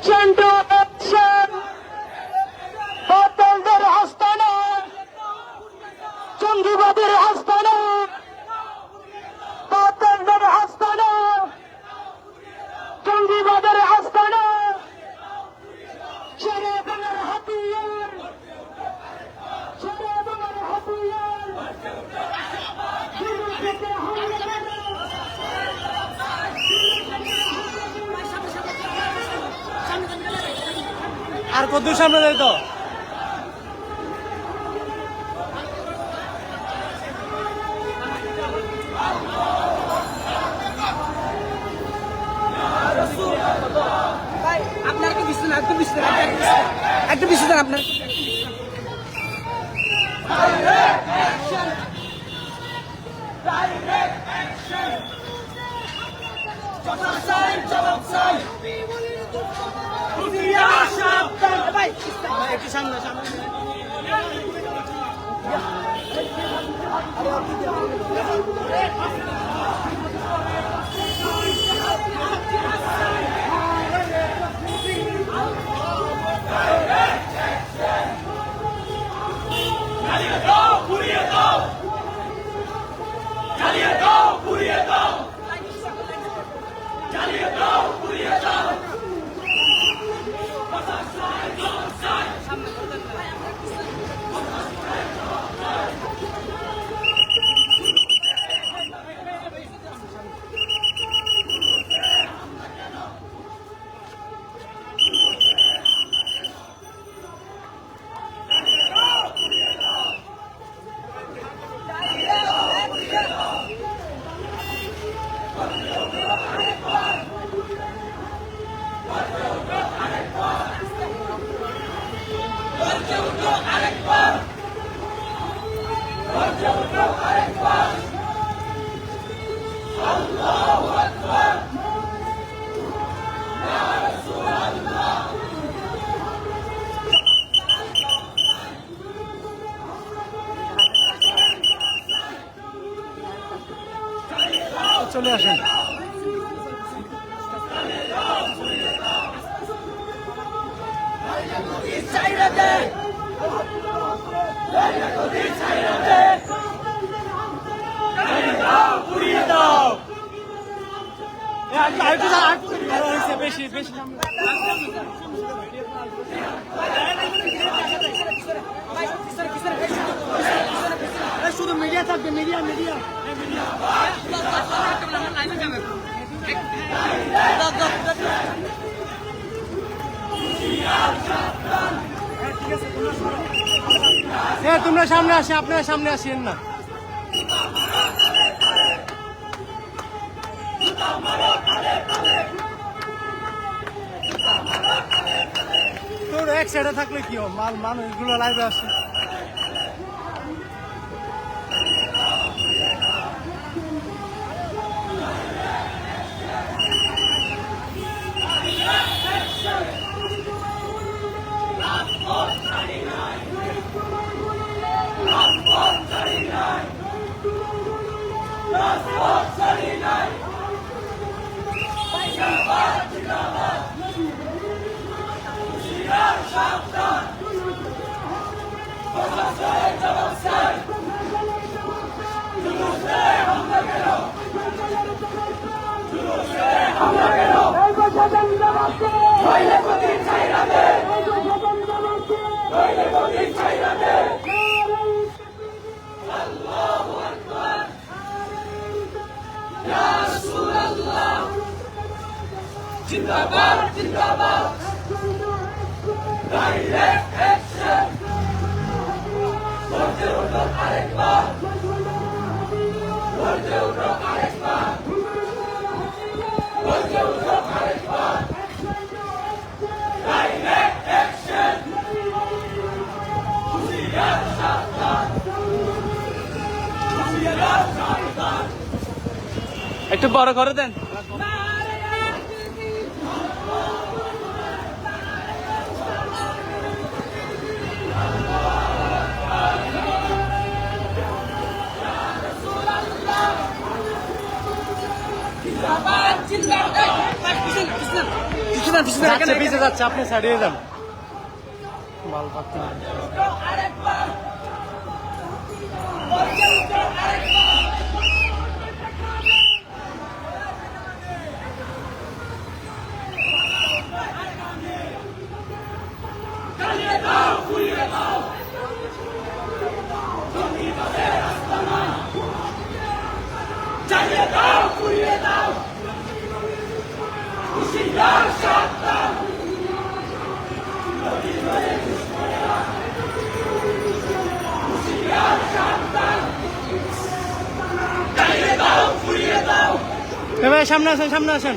Action to action বাতিলদের আস্তানা জঙ্গিবাদের আস্তানা বাতিলদের আস্তানা জঙ্গিবাদের আস্তানা ছেড়ে বাংলার হাতিয়ার ছেড়ে বাংলার হাতিয়ার দিল্লি থেকে হামলা করো। আর কত সামনে যাই তো বেশি বেশি শুধু মিডিয়া থাকবে মিডিয়া মিডিয়া হ্যাঁ তোমরা সামনে আসে, আপনারা সামনে আসেন না। তোর এক সাইডে থাকলে কি মাল মানুষগুলো লাইভে আসে। জিন্দাবাদ জিন্দাবাদ। একটু বড় করে দেন। যান পিছনে যাচ্ছে যাচ্ছে আপনি ছাড়িয়ে যান। পাচ্ছি না। এ ভাই সামনে আসেন সামনে আসেন।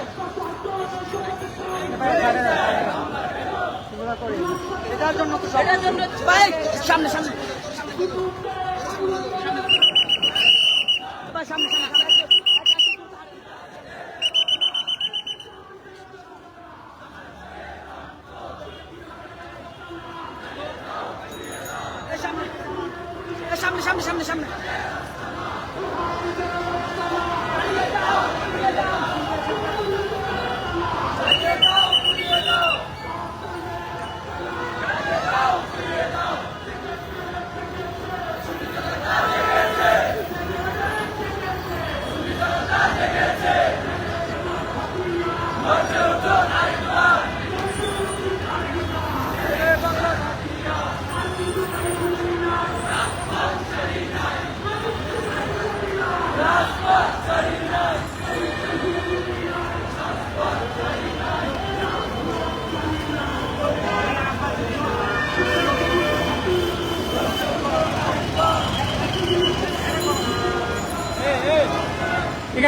মানুষ ভাই সামনে সামনে ভাই, সামনে সামনে সামনে এই সামনে সামনে সামনে সামনে।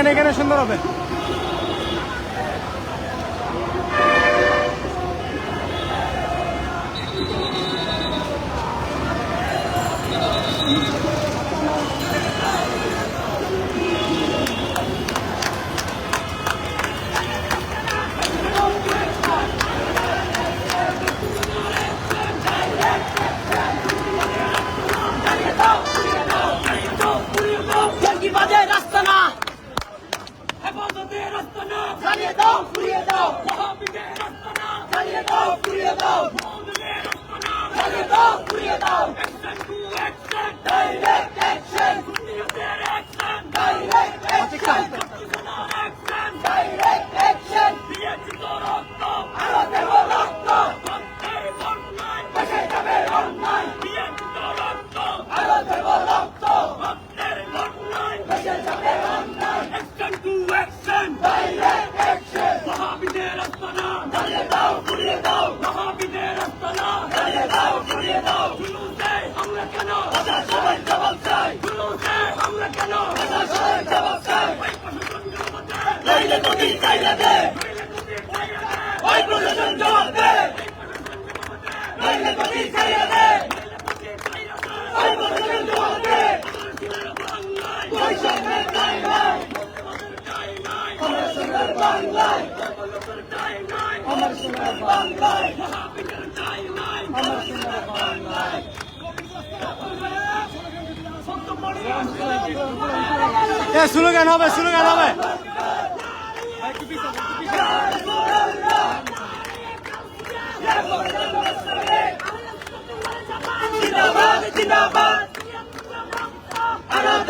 এখানে এখানে সুন্দর হবে। মহাবিদের আস্তানা জ্বালিয়ে দাও পুড়িয়ে দাও মহাবিদের আস্তানা জ্বালিয়ে দাও পুড়িয়ে দাও জুলুসে আমরা কেন কথা সবাই জবাব চাই জুলুসে আমরা কেন কথা সবাই জবাব চাই নইলে গতি চাইলে দে ওই প্রশাসন জবাব দে নইলে গতি চাইলে দে ওই প্রশাসন জবাব দে বৈষম্যের ঠাঁই নাই আমার সোনার বাংলায় এ স্লোগান হবে আনন্দ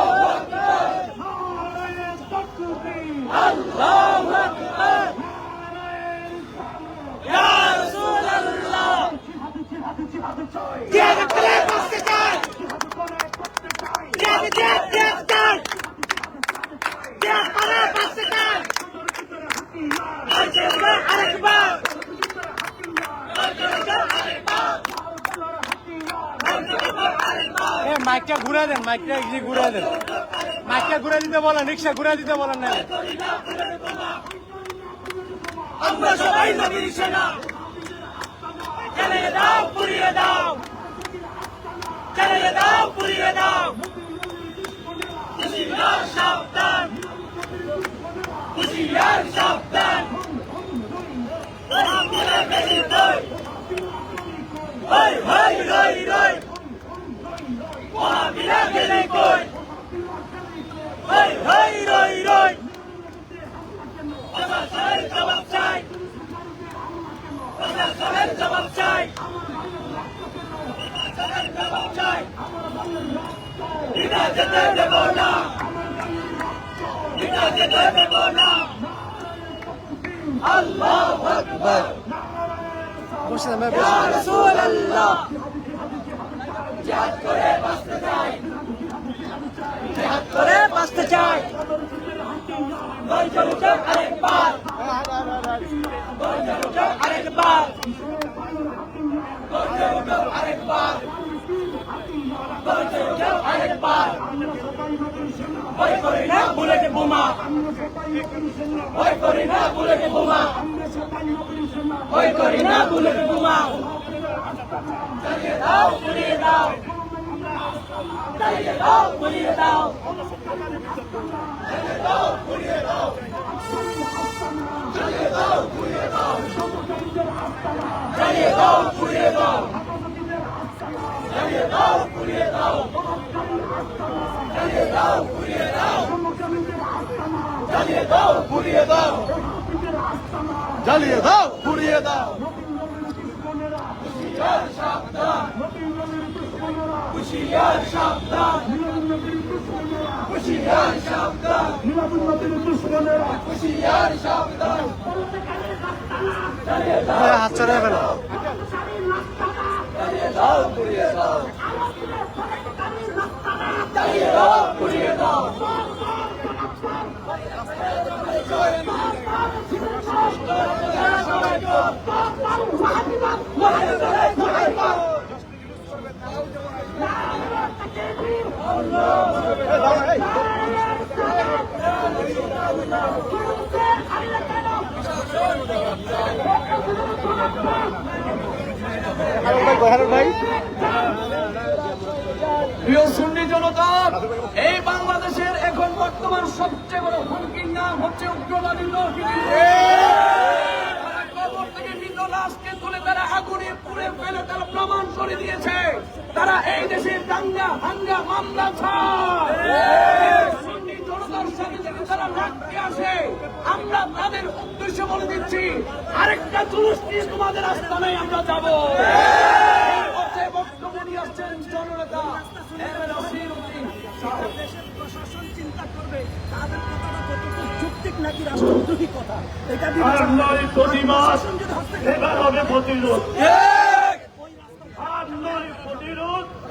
Allahu Ekber. Ya Resulallah. Diyanetlere bastıklar. Diyanet, diyanetler. Diyanetler bastıklar. Arkadaşlar, arkadaşlar. মাইকটা ঘুরা দেন মাইকটা ঘুরা দেন মাইকটা ঘুরে দিতে বলেন, রিক্সা ঘুরে দিতে বলেন না। আমরা সবাই নবীর সেনা জ্বালিয়ে দাও, পুড়িয়ে দাও। জ্বালিয়ে দাও, পুড়িয়ে দাও। হুশিয়ার সাবধান। হুশিয়ার সাবধান। হই রই রই। মহাবীরা গেলে কই? হই হই রই রই প্রশাসনের জবাব চাই প্রশাসনের জবাব করে বাঁচতে চাই আরেকবার আরেকবার আরেকবার আরেকবার ভয় করি না বুলেট বোমা। ভয় করি না বুলেট বোমা। ভয় করি না বুলেট বোমা। চালিয়ে দাও দাও। চালিয়ে দাও পুড়িয়ে দাও জ্বালিয়ে দাও পুড়িয়ে দাও। সাবধান হুশিয়ার সাবধান হুশিয়ার সাবধান হুশিয়ার সাবধান হাত ফেলো চালিয়ে দাও পুড়িয়ে দাও চালিয়ে দাও পুড়িয়ে দাও প্রিয় সুন্নি জনতা এই বাংলাদেশের এখন বর্তমান সবচেয়ে বড় হুমকির নাম হচ্ছে উগ্রবাদী তারা প্রমাণ করে দিয়েছে। তারা এই দেশে দাঙ্গা হাঙ্গা মামলা জনতার সাথে থেকে তারা রাখতে আসে আমরা তাদের উদ্দেশ্য বলে দিচ্ছি আরেকটা জুলুস নিয়ে তোমাদের আস্তানায় আমরা যাব। বক্তব্য নিয়ে আসছেন জননেতা দেশের প্রশাসন চিন্তা করবে তাদের কথাটা কতটুকু যৌক্তিক নাকি রাষ্ট্রদ্রোহী কথা? এটা প্রতিবাদ এবার হবে প্রতিরোধ আর নয় প্রতিরোধ এবার হবে প্রতিশোধ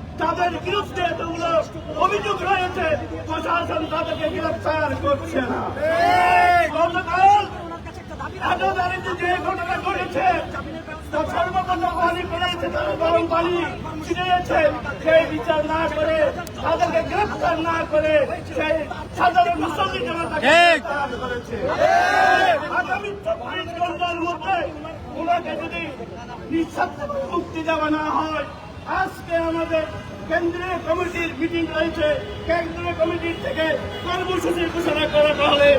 তাদের বিরুদ্ধে এতগুলো অভিযোগ রয়েছে প্রশাসন তাদেরকে গ্রেফতার করছে না। গতকাল যে ঘটনা ঘটেছে পানি তারা গরম পানি ছিনিয়েছে সেই বিচার না করে তাদেরকে গ্রেফতার না করে সেই সাধারণ মুসল্লি জনতাকে গ্রেফতার করেছে। আগামী চব্বিশ ঘণ্টার মধ্যে ওনাকে যদি নিঃস্বার্থ মুক্তি দেওয়া না হয় আজকে আমাদের কেন্দ্রীয় কমিটির মিটিং রয়েছে। কেন্দ্রীয় কমিটির থেকে কর্মসূচি ঘোষণা করা হলে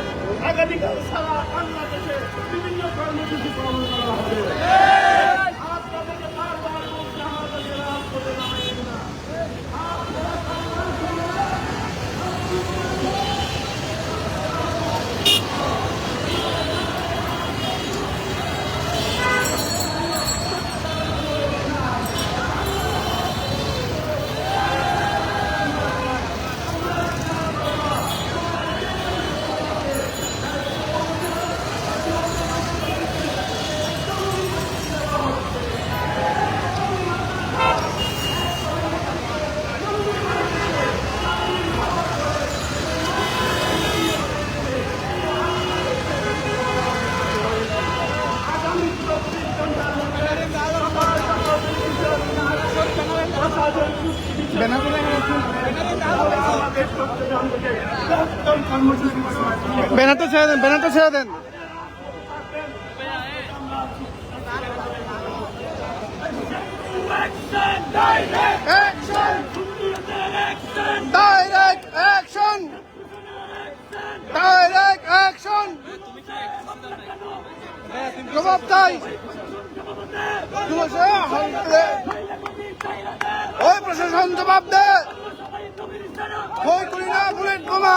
আগামীকাল সারা বাংলাদেশে বিভিন্ন কর্মসূচি পালন করা হবে। ছেড়ে দেন। ডাইরেক্ট অ্যাকশন ডাইরেক্ট অ্যাকশন জবাব চাই ওই প্রশাসন জবাব দে বুলেট বোমা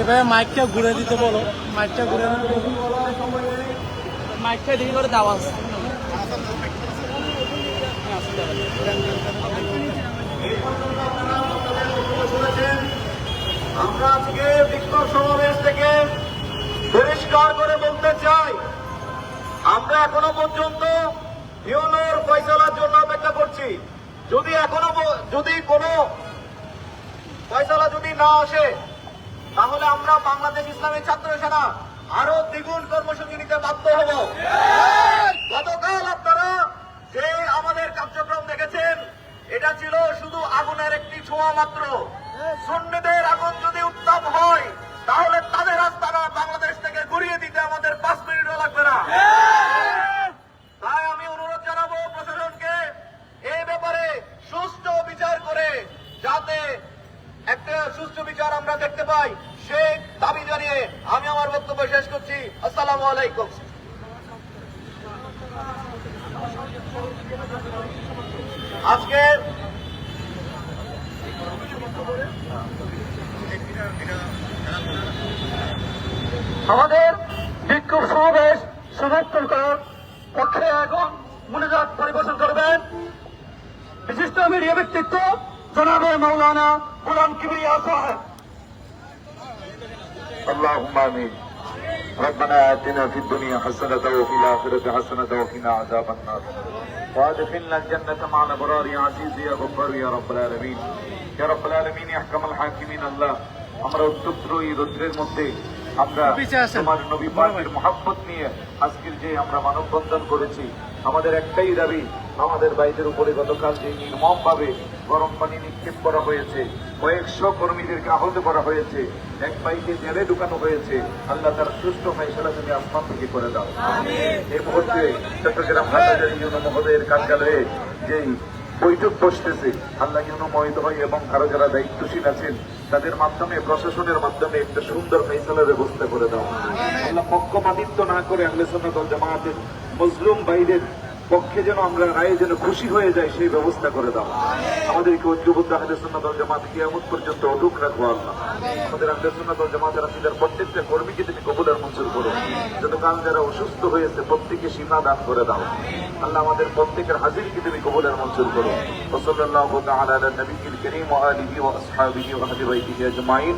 এভাবে মাইকটা ঘুরে দিতে বলো। মাইকটা ঘুরে মাইকটা দিকে করে দাও আছে আমরা আজকে বিক্ষোভ সমাবেশ থেকে পরিষ্কার করে বলতে চাই আমরা এখনও পর্যন্ত ইউনোর ফয়সালার জন্য অপেক্ষা করছি। যদি এখনও যদি কোনো ফয়সালা যদি না আসে, তাহলে আমরা বাংলাদেশ ইসলামী ছাত্র সেনা আরও দ্বিগুণ কর্মসূচি নিতে বাধ্য হব। গতকাল আপনারা যে আমাদের কার্যক্রম দেখেছেন, এটা ছিল শুধু আগুনের একটি ছোঁয়া মাত্র। সন্ন্যদের আগুন যদি উত্তাপ হয়, তাহলে তাদের রাস্তাটা বাংলাদেশ থেকে ঘুরিয়ে দিতে আমাদের পাঁচ মিনিটও লাগবে না। তাই আমি অনুরোধ জানাব প্রশাসনকে এই ব্যাপারে সুষ্ঠু বিচার করে যাতে আমরা দেখতে পাই সেই দাবি জানিয়ে আমি আমার বক্তব্য শেষ করছি। আসসালামু আলাইকুম। আজকে আমাদের বিক্ষোভ সমাবেশ সমর্থন করার পক্ষে এখন মনোজাত পরিবেশন করবেন। বিশিষ্ট মিডিয়া ব্যক্তিত্ব জনাবে মৌলানা গুলাম কিবরিয়া সাহেব। اللهم امين ربنا اتنا في الدنيا حسنه وفي الاخره حسنه وقنا عذاب النار وادخلنا الجنه مع الابرار يا عزيز يا غفار يا رب العالمين يا رب العالمين يا احكم الحاكمين الله আমরা উত্তপ্ত এই রৌদ্রের মধ্যে আমরা পিছিয়ে আসেন। তোমার নবী পাকের মহাব্বত নিয়ে আজকের যে আমরা মানববন্ধন করেছি আমাদের একটাই দাবি আমাদের বাইদের উপরে গতকাল যে নির্মম ভাবে গরম পানি নিক্ষেপ করা হয়েছে। কয়েকশো কর্মীদেরকে আহত করা হয়েছে। এক বাইকে জেলে ঢুকানো হয়েছে। আল্লাহ তার সুস্থ ফেসলা তুমি আসমান থেকে করে দাও। এই মুহূর্তে চট্টগ্রাম হাটাজারি ইউনো মহোদয়ের কার্যালয়ে যেই বৈঠক বসতেছে আল্লাহ ইউনো মহিত হয় এবং আরও যারা দায়িত্বশীল আছেন তাদের মাধ্যমে প্রশাসনের মাধ্যমে একটা সুন্দর ফেসলার ব্যবস্থা করে দাও। আল্লাহ পক্ষপাতিত্ব না করে ওয়াল জামাতের মজলুম বাইরের পক্ষে যেন আমরা রায়ে যেন খুশি হয়ে যায় সেই ব্যবস্থা করে দাও। আমাদেরকে ঐক্যবদ্ধ আহলে সুন্নাতল জামাত কিয়ামত পর্যন্ত অটুক রাখব আল্লাহ। আমাদের আহলে সুন্নাতল জামাতের আকিদার প্রত্যেকটা কর্মীকে তুমি কবুলের মঞ্জুর করো। যতকাল যারা অসুস্থ হয়েছে প্রত্যেকে সীমা দান করে দাও। আল্লাহ আমাদের প্রত্যেকের হাজিরকে তুমি কবুলের মঞ্জুর করো। ওসল্লাহ তাআলা আলা নবীল আলিহি ও আসহাবিহি ওয়া আহলি বাইতিহি আজমাইন।